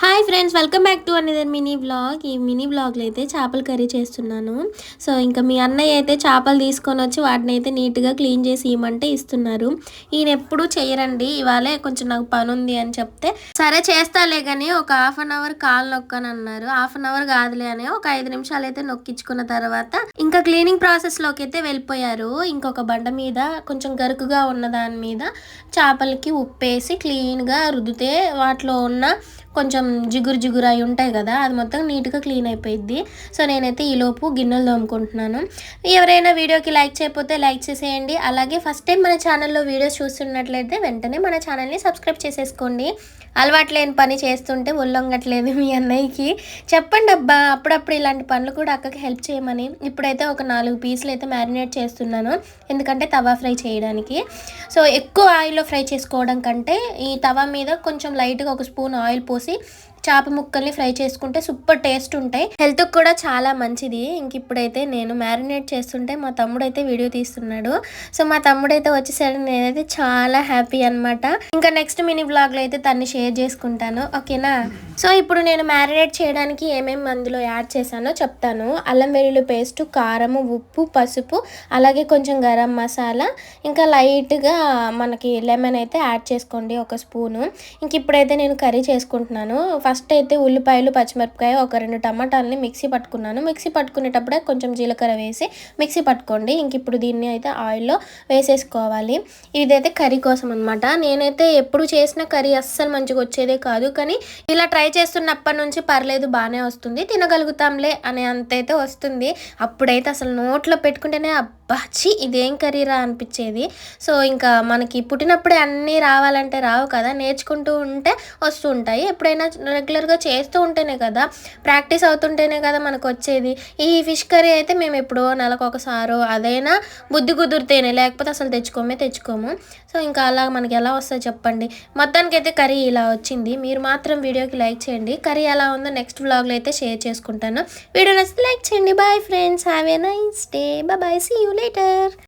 Hi friends welcome back to అనేది mini blog ఈ mini బ్లాగ్లో అయితే చేపల కర్రీ చేస్తున్నాను. సో ఇంకా మీ అన్నయ్య అయితే చేపలు తీసుకొని వచ్చి వాటిని అయితే నీట్గా క్లీన్ చేసి ఇవ్వమంటే ఇస్తున్నారు. ఈయన ఎప్పుడు చేయరండి. ఇవాళే కొంచెం నాకు పని ఉంది అని చెప్తే సరే చేస్తాలే కానీ ఒక హాఫ్ అన్ అవర్ కాలు నొక్కని అన్నారు. హాఫ్ అన్ అవర్ కాదులే అని ఒక ఐదు నిమిషాలు అయితే నొక్కించుకున్న తర్వాత ఇంకా క్లీనింగ్ ప్రాసెస్లోకి అయితే వెళ్ళిపోయారు. ఇంకొక బండ మీద కొంచెం గరుకుగా ఉన్న దాని మీద చేపలకి ఉప్పేసి క్లీన్గా రుద్దితే వాటిలో ఉన్న కొంచెం జిగురు జిగురు అయి ఉంటాయి కదా అది మొత్తం నీట్గా క్లీన్ అయిపోయింది సో నేనైతే ఈలోపు గిన్నెలు తోముకుంటున్నాను. ఎవరైనా వీడియోకి లైక్ చేయకపోతే లైక్ చేసేయండి. అలాగే ఫస్ట్ టైం మన ఛానల్లో వీడియోస్ చూస్తున్నట్లయితే వెంటనే మన ఛానల్ని సబ్స్క్రైబ్ చేసేసుకోండి. అలవాటు లేని పని చేస్తుంటే ఒళ్ళొంగట్లేదు మీ అన్నయ్యకి. చెప్పండి అబ్బా అప్పుడప్పుడు ఇలాంటి పనులు కూడా అక్కకి హెల్ప్ చేయమని. ఇప్పుడైతే ఒక నాలుగు పీసులు అయితే మ్యారినేట్ చేస్తున్నాను. ఎందుకంటే తవా ఫ్రై చేయడానికి. సో ఎక్కువ ఆయిల్లో ఫ్రై చేసుకోవడం కంటే ఈ తవా మీద కొంచెం లైట్గా ఒక స్పూన్ ఆయిల్ పోసి ¿sí? చేప ముక్కల్ని ఫ్రై చేసుకుంటే సూపర్ టేస్ట్ ఉంటాయి. హెల్త్కి కూడా చాలా మంచిది. ఇంక ఇప్పుడైతే నేను మ్యారినేట్ చేస్తుంటే మా తమ్ముడు అయితే వీడియో తీస్తున్నాడు. సో మా తమ్ముడు అయితే వచ్చేసరికి నేనైతే చాలా హ్యాపీ అనమాట ఇంకా నెక్స్ట్ మినీ బ్లాగ్లో అయితే తన్ని షేర్ చేసుకుంటాను. ఓకేనా? సో ఇప్పుడు నేను మ్యారినేట్ చేయడానికి ఏమేమి అందులో యాడ్ చేశానో చెప్తాను. అల్లం వెల్లుల్లి పేస్ట్ కారము ఉప్పు పసుపు అలాగే కొంచెం గరం మసాలా. ఇంకా లైట్గా మనకి లెమన్ అయితే యాడ్ చేసుకోండి ఒక స్పూను. ఇంక ఇప్పుడైతే నేను కర్రీ చేసుకుంటున్నాను. ఫస్ట్ ఫస్ట్ అయితే ఉల్లిపాయలు పచ్చిమిరపకాయ ఒక రెండు టమాటాలని మిక్సీ పట్టుకున్నాను. మిక్సీ పట్టుకునేటప్పుడే కొంచెం జీలకర్ర వేసి మిక్సీ పట్టుకోండి. ఇంక ఇప్పుడు దీన్ని అయితే ఆయిల్లో వేసేసుకోవాలి. ఇదైతే కర్రీ కోసం అనమాట నేనైతే ఎప్పుడు చేసిన కర్రీ అస్సలు మంచిగా వచ్చేదే కాదు. కానీ ఇలా ట్రై చేస్తున్నప్పటి నుంచి పర్లేదు బాగానే వస్తుంది. తినగలుగుతాంలే అనే అంతైతే వస్తుంది. అప్పుడైతే అసలు నోట్లో పెట్టుకుంటేనే అబ్బాచి ఇదేం కర్రీరా అనిపించేది. సో ఇంకా మనకి పుట్టినప్పుడే అన్నీ రావాలంటే రావు కదా. నేర్చుకుంటూ ఉంటే వస్తూ ఉంటాయి. ఎప్పుడైనా రెగ్యులర్గా చేస్తూ ఉంటేనే కదా ప్రాక్టీస్ అవుతుంటేనే కదా మనకు వచ్చేది ఈ ఫిష్ కర్రీ అయితే మేము ఎప్పుడో నెలకొకసారో అదైనా బుద్ధి కుదిరితేనే లేకపోతే అసలు తెచ్చుకోమే తెచ్చుకోము. సో ఇంకా అలా మనకి ఎలా వస్తుందో చెప్పండి. మొత్తానికి అయితే కర్రీ ఇలా వచ్చింది. మీరు మాత్రం వీడియోకి లైక్ చేయండి. కర్రీ ఎలా ఉందో నెక్స్ట్ వ్లాగ్లో అయితే షేర్ చేసుకుంటాను. వీడియో నచ్చితే లైక్ చేయండి. Bye friends. Have a nice day. Bye. See you later.